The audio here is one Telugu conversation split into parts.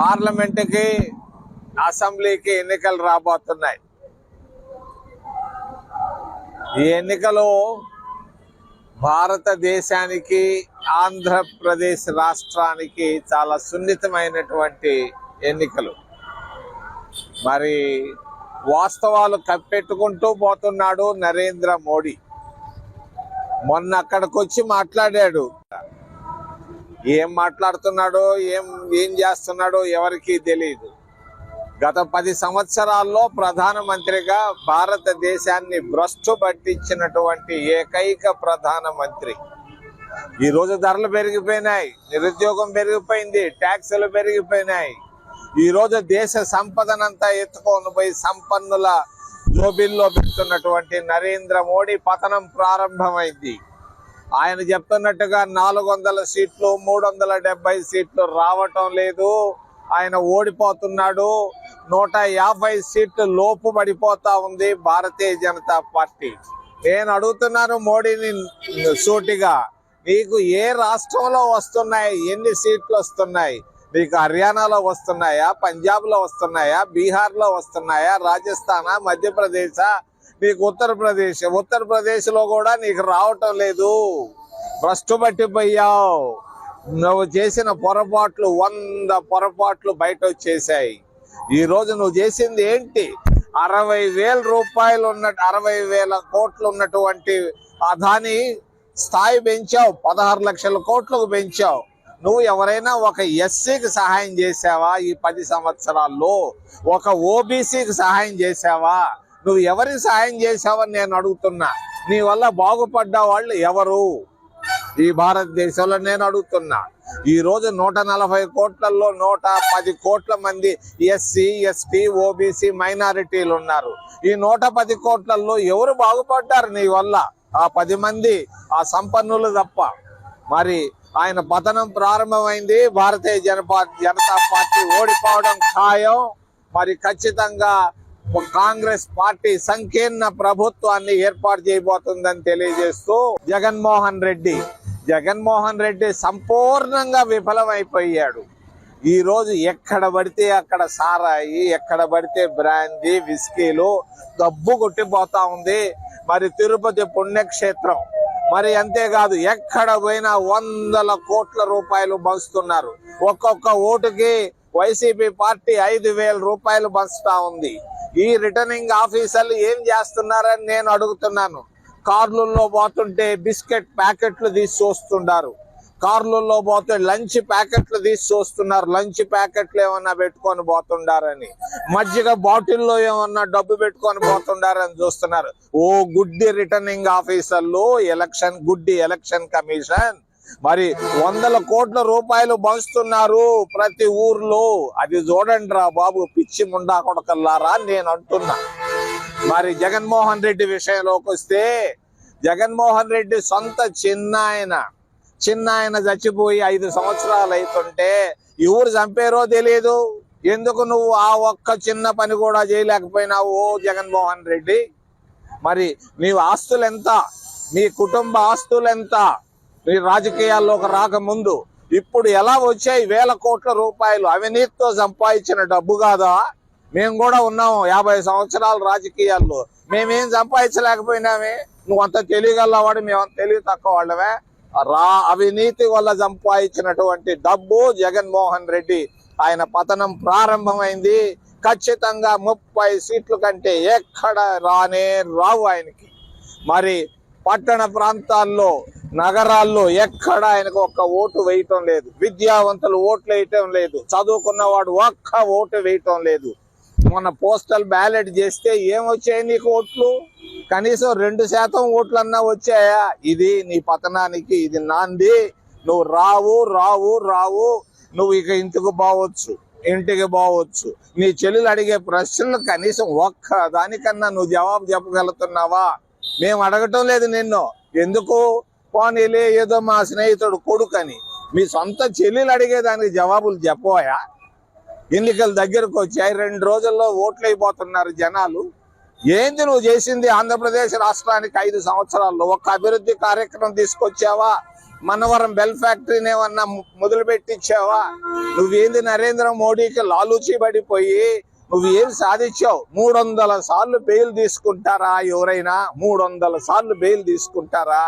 పార్లమెంటుకి అసెంబ్లీకి ఎన్నికలు రాబోతున్నాయి. ఈ ఎన్నికలు భారతదేశానికి ఆంధ్రప్రదేశ్ రాష్ట్రానికి చాలా సున్నితమైనటువంటి ఎన్నికలు. మరి వాస్తవాలు కప్పెట్టుకుంటూ పోతున్నాడు నరేంద్ర మోడీ. మొన్న అక్కడికి వచ్చి మాట్లాడాడు. ఏం మాట్లాడుతున్నాడో ఏం ఏం చేస్తున్నాడో ఎవరికీ తెలియదు గత పది సంవత్సరాల్లో ప్రధానమంత్రిగా భారతదేశాన్ని భ్రష్టు పట్టించినటువంటి ఏకైక ప్రధానమంత్రి. ఈ రోజు ధరలు పెరిగిపోయినాయి నిరుద్యోగం పెరిగిపోయింది ట్యాక్సులు పెరిగిపోయినాయి. ఈరోజు దేశ సంపదనంతా ఎత్తుకొని పోయి సంపన్నుల జోబిల్లో పెడుతున్నటువంటి నరేంద్ర మోడీ పతనం ప్రారంభమైంది. ఆయన చెప్తున్నట్టుగా నాలుగు వందల సీట్లు మూడు వందల డెబ్బై సీట్లు రావటం లేదు. ఆయన ఓడిపోతున్నాడు. నూట యాభై సీట్లు లోపు పడిపోతా ఉంది భారతీయ జనతా పార్టీ. నేను అడుగుతున్నాను మోడీని సూటిగా నీకు ఏ రాష్ట్రంలో వస్తున్నాయి? ఎన్ని సీట్లు వస్తున్నాయి? నీకు హర్యానాలో వస్తున్నాయా? పంజాబ్లో వస్తున్నాయా? బీహార్లో వస్తున్నాయా? రాజస్థానా? మధ్యప్రదేశ్? నీకు ఉత్తరప్రదేశ్ ఉత్తరప్రదేశ్లో కూడా నీకు రావటం లేదు. భ్రష్టు పట్టిపోయావు. నువ్వు చేసిన పొరపాట్లు వంద పొరపాట్లు బయట వచ్చేసాయి ఈ రోజు నువ్వు చేసింది ఏంటి? అరవై వేల రూపాయలు ఉన్న అరవై వేల కోట్లు ఉన్నటువంటి అదాని స్థాయి పెంచావు. పదహారు లక్షల కోట్లకు పెంచావు. నువ్వు ఎవరైనా ఒక ఎస్సీకి సహాయం చేసావా ఈ పది సంవత్సరాల్లో? ఒక ఓబీసీకి సహాయం చేసావా నువ్వు ఎవరి సహాయం చేసావని నేను అడుగుతున్నా. నీ వల్ల బాగుపడ్డ వాళ్ళు ఎవరు? ఈ భారతదేశంలో నేను అడుగుతున్నా. ఈ రోజు నూట నలభై కోట్లలో నూట పది కోట్ల మంది ఎస్సీ ఎస్టీ ఓబీసీ మైనారిటీలు ఉన్నారు. ఈ నూట పది కోట్లలో ఎవరు బాగుపడ్డారు నీ వల్ల? ఆ పది మంది ఆ సంపన్నులు తప్ప. మరి ఆయన పతనం ప్రారంభమైంది భారతీయ జనపా జనతా పార్టీ ఓడిపోవడం ఖాయం. మరి ఖచ్చితంగా కాంగ్రెస్ పార్టీ సంకీర్ణ ప్రభుత్వాన్ని ఏర్పాటు చేయబోతుందని తెలియజేస్తూ జగన్మోహన్ రెడ్డి జగన్మోహన్ రెడ్డి సంపూర్ణంగా విఫలమైపోయాడు. ఈరోజు ఎక్కడ పడితే అక్కడ సారాయి ఎక్కడ పడితే బ్రాందీ విస్కీలు డబ్బు కొట్టిపోతా ఉంది. మరి తిరుపతి పుణ్యక్షేత్రం మరి అంతేకాదు ఎక్కడ పోయినా వందల కోట్ల రూపాయలు పంచుతున్నారు ఒక్కొక్క ఓటుకి వైసీపీ పార్టీ ఐదు వేల రూపాయలు పంచుతా ఉంది. ఈ రిటర్నింగ్ ఆఫీసర్లు ఏం చేస్తున్నారని నేను అడుగుతున్నాను. కార్లలో పోతుంటే బిస్కెట్ ప్యాకెట్లు తీసి చూస్తుండారు. కార్లలో పోతే లంచ్ ప్యాకెట్లు తీసి చూస్తున్నారు. లంచ్ ప్యాకెట్లు ఏమన్నా పెట్టుకొని పోతుండారని. మజ్జిగ బాటిల్లో ఏమన్నా డబ్బు పెట్టుకొని పోతుండారని చూస్తున్నారు. ఓ గుడ్డి రిటర్నింగ్ ఆఫీసర్లు ఎలక్షన్ గుడ్డి ఎలక్షన్ కమిషన్. మరి వందల కోట్ల రూపాయలు పంచుతున్నారు ప్రతి ఊర్లో. అది చూడండి రా బాబు పిచ్చి ముండా కొడకల్లారా అని నేను అంటున్నా. మరి జగన్మోహన్ రెడ్డి విషయంలోకి వస్తే జగన్మోహన్ రెడ్డి సొంత చిన్న ఆయన చిన్న ఆయన చచ్చిపోయి ఐదు సంవత్సరాలు అవుతుంటే ఎవరు చంపారో తెలియదు ఎందుకు నువ్వు ఆ ఒక్క చిన్న పని కూడా చేయలేకపోయినావు ఓ జగన్మోహన్ రెడ్డి? మరి నీ ఆస్తులు ఎంత నీ కుటుంబ ఆస్తులెంత? రాజకీయాల్లోకి రాకముందు. ఇప్పుడు ఎలా వచ్చాయి వేల కోట్ల రూపాయలు? అవినీతితో సంపాదించిన డబ్బు కాదా? మేము కూడా ఉన్నాము యాభై సంవత్సరాల రాజకీయాల్లో. మేమేం సంపాదించలేకపోయినామే? నువ్వు అంత తెలియగలవాడు మేము అంత తెలివి తక్కువ వాళ్ళమే రా అవినీతి వల్ల సంపాదించినటువంటి డబ్బు జగన్మోహన్ రెడ్డి. ఆయన పతనం ప్రారంభమైంది. ఖచ్చితంగా ముప్పై సీట్ల కంటే ఎక్కడ రానే రావు ఆయనకి. మరి పట్టణ ప్రాంతాల్లో నగరాల్లో ఎక్కడ ఆయనకు ఒక్క ఓటు వేయటం లేదు. విద్యావంతులు ఓట్లు వేయటం లేదు. చదువుకున్నవాడు ఒక్క ఓటు వేయటం లేదు. మొన్న పోస్టల్ బ్యాలెట్ చేస్తే ఏమొచ్చాయి నీకు ఓట్లు? కనీసం రెండు శాతం ఓట్లన్నా వచ్చాయా? ఇది నీ పతనానికి ఇది నాంది. నువ్వు రావు రావు రావు. నువ్వు ఇక ఇంటికి బావచ్చు ఇంటికి పోవచ్చు. నీ చెల్లెలు అడిగే ప్రశ్నలు కనీసం ఒక్క దానికన్నా నువ్వు జవాబు చెప్పగలుగుతున్నావా? మేము అడగటం లేదు నిన్ను. ఎందుకు? పోనీలే ఏదో మా స్నేహితుడు కొడుకని. మీ సొంత చెల్లెలు అడిగేదానికి జవాబులు చెప్పబోయా ఎన్నికల దగ్గరకు వచ్చాయి రెండు రోజుల్లో ఓట్లు అయిపోతున్నారు జనాలు. ఏంది నువ్వు చేసింది ఆంధ్రప్రదేశ్ రాష్ట్రానికి ఐదు సంవత్సరాల్లో? ఒక అభివృద్ధి కార్యక్రమం తీసుకొచ్చావా? మనవరం బెల్ ఫ్యాక్టరీని ఏమన్నా మొదలు పెట్టించావా నువ్వేంది నరేంద్ర మోడీకి లాలూచి పడిపోయి నువ్వు ఏం సాధించావు? మూడు వందల సార్లు బెయిల్ తీసుకుంటారా ఎవరైనా? మూడు వందల సార్లు బెయిల్ తీసుకుంటారా?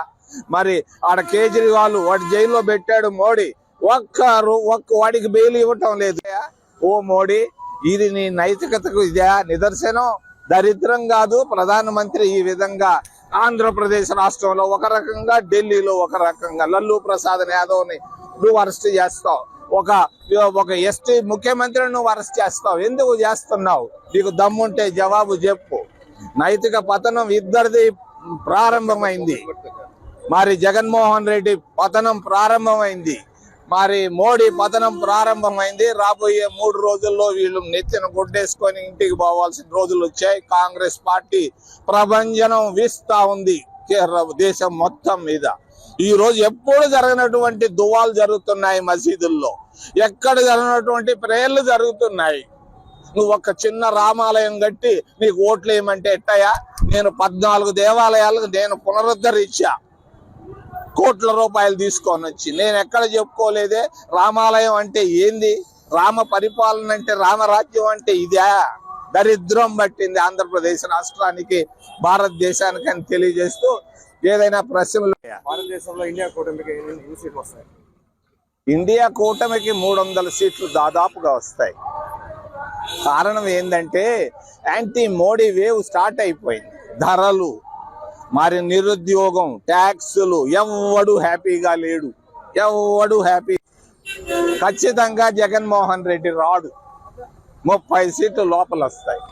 మరి ఆడ కేజ్రీవాల్ వాడి జైల్లో పెట్టాడు మోడీ. ఒక్కరు ఒక్క వాడికి బెయిల్ ఇవ్వటం లేదు. ఓ మోడీ ఇది నీ నైతికతకు ఇదే నిదర్శనం. దరిద్రం కాదు ప్రధానమంత్రి ఈ విధంగా ఆంధ్రప్రదేశ్ రాష్ట్రంలో ఒక రకంగా ఢిల్లీలో ఒక రకంగా లల్లు ప్రసాద్ యాదవ్ని నువ్వు అరెస్ట్ చేస్తావు. ఒక ఒక ఎస్టీ ముఖ్యమంత్రిని నువ్వు అరెస్ట్ చేస్తావు. ఎందుకు చేస్తున్నావు? నీకు దమ్ముంటే జవాబు చెప్పు. నైతిక పతనం ఇద్దరిది ప్రారంభమైంది. మరి జగన్మోహన్ రెడ్డి పతనం ప్రారంభమైంది. మరి మోడీ పతనం ప్రారంభమైంది. రాబోయే మూడు రోజుల్లో వీళ్ళు నెత్తిన గుడ్డేసుకొని ఇంటికి పోవాల్సిన రోజులు వచ్చాయి. కాంగ్రెస్ పార్టీ ప్రభంజనం వీస్తా ఉంది. కేరళ దేశం మొత్తం మీద. ఈ రోజు ఎప్పుడు జరగనటువంటి దువాలు జరుగుతున్నాయి మసీదుల్లో? ఎక్కడ జరగనటువంటి ప్రేయర్లు జరుగుతున్నాయి? నువ్వు ఒక చిన్న రామాలయం కట్టి నీకు ఓట్లు వేయమంటే ఎట్టయా నేను పద్నాలుగు దేవాలయాలకు నేను పునరుద్ధరించా. కోట్ల రూపాయలు తీసుకొని వచ్చి. నేను ఎక్కడ చెప్పుకోలేదే? రామాలయం అంటే ఏంది? రామ పరిపాలన అంటే రామరాజ్యం అంటే ఇదే? దరిద్రం పట్టింది ఆంధ్రప్రదేశ్ రాష్ట్రానికి భారతదేశానికి అని తెలియజేస్తూ ఏదైనా ప్రశ్నలు భారతదేశంలో ఇండియా కూటమికి ఎన్ని సీట్లు వస్తాయి? ఇండియా కూటమికి మూడు వందల సీట్లు దాదాపుగా వస్తాయి. కారణం ఏంటంటే యాంటీ మోడీ వేవ్ స్టార్ట్ అయిపోయింది. ధరలు మరి నిరుద్యోగం ట్యాక్సులు ఎవ్వడు హ్యాపీగా లేడు. ఎవ్వడు హ్యాపీ. ఖచ్చితంగా జగన్మోహన్ రెడ్డి రాడు. ముప్పై సీట్లు లోపల వస్తాయి